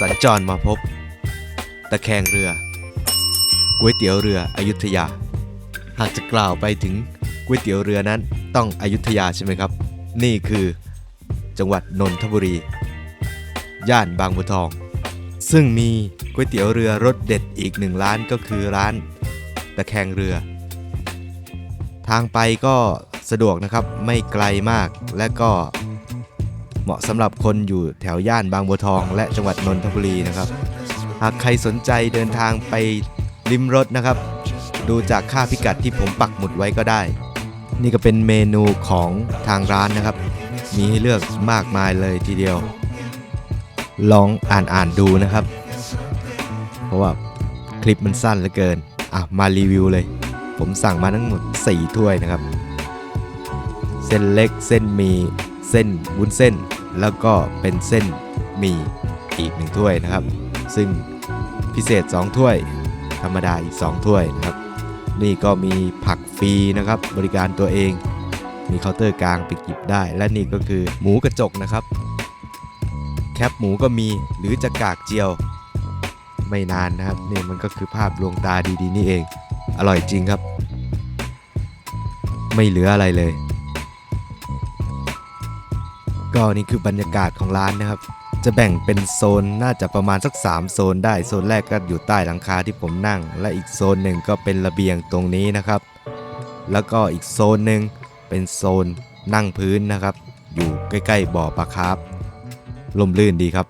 สัญจรมาพบ ตะแคงเรือก๋วยเตี๋ยวเรืออยุธยา หากจะกล่าวไปถึงก๋วยเตี๋ยวเรือนั้นต้องอยุธยาใช่ไหมครับ นี่คือจังหวัดนนทบุรี ย่านบางบัวทอง ซึ่งมีก๋วยเตี๋ยวเรือรสเด็ดอีกหนึ่งร้านก็คือร้านตะแคงเรือ ทางไปก็สะดวกนะครับไม่ไกลมากและก็ เหมาะสำหรับคนอยู่แถวย่านบางบัวทอง และจังหวัดนนทบุรีนะครับ หากใครสนใจเดินทางไปริมรถนะครับ ดูจากค่าพิกัดที่ผมปักหมุดไว้ก็ได้ นี่ก็เป็นเมนูของทางร้านนะครับ มีให้เลือกมากมายเลยทีเดียว ลองอ่านอ่านดูนะครับ เพราะว่าคลิปมันสั้นเหลือเกิน อะ มารีวิวเลย ผมสั่งมาทั้งหมด 4 ถ้วยนะครับ เส้นเล็กเส้นหมี เส้นวุ้นเส้น แล้วก็เป็นเส้นหมี่อีกหนึ่งถ้วยนะครับ ซึ่งพิเศษ 2 ถ้วย ธรรมดาอีก 2 ถ้วยนะครับ นี่ก็มีผักฟรีนะครับ บริการตัวเอง มีเคาน์เตอร์กลางไปกิบได้ และนี่ก็คือหมูกระจกนะครับ แคปหมูก็มีหรือจะกากเจียวไม่นานนะครับนี่มันก็คือภาพลวงตาดีๆนี่เอง อร่อยจริงครับ ไม่เหลืออะไรเลย ก็นี่คือบรรยากาศของร้านนะครับ จะแบ่งเป็นโซนน่าจะประมาณสัก 3 โซนได้โซนแรกก็อยู่ใต้หลังคาที่ผมนั่ง และอีกโซนหนึ่งก็เป็นระเบียงตรงนี้นะครับ แล้วก็อีกโซนหนึ่งเป็นโซนนั่งพื้นนะครับ อยู่ใกล้ๆบ่อปลาคาร์ฟลมลื่นดีครับ